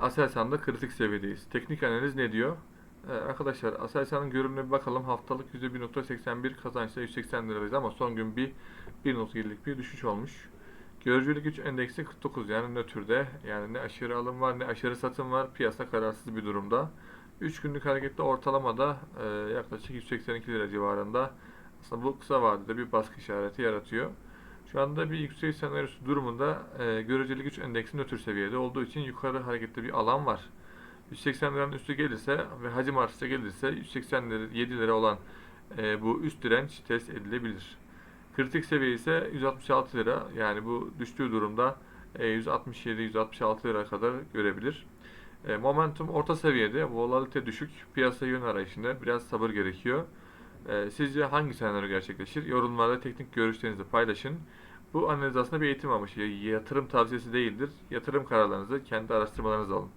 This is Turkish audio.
Aselsan'da kritik seviyedeyiz. Teknik analiz ne diyor? Ee, arkadaşlar Aselsan'ın görünümüne bir bakalım. Haftalık %1.81 kazançla 180 liradayız ama son gün bir 1.7'lik bir düşüş olmuş. Görücülük güç endeksi 49 yani nötrde. Yani ne aşırı alım var ne aşırı satım var. Piyasa kararsız bir durumda. 3 günlük harekette ortalamada e, yaklaşık 182 lira civarında. Aslında bu kısa vadede bir baskı işareti yaratıyor. Şu anda bir yükseliş senaryosu durumunda e, göreceli güç endeksi nötr seviyede olduğu için yukarı harekette bir alan var. 180 liranın üstü gelirse ve hacim artışı gelirse 180 lira, 7 lira olan e, bu üst direnç test edilebilir. Kritik seviye ise 166 lira yani bu düştüğü durumda e, 167-166 lira kadar görebilir. E, momentum orta seviyede, volatilite düşük, piyasa yön arayışında biraz sabır gerekiyor. E, sizce hangi senaryo gerçekleşir? Yorumlarda teknik görüşlerinizi paylaşın. Bu analiz aslında bir eğitim amaçlı, yatırım tavsiyesi değildir. Yatırım kararlarınızı kendi araştırmalarınızla alın.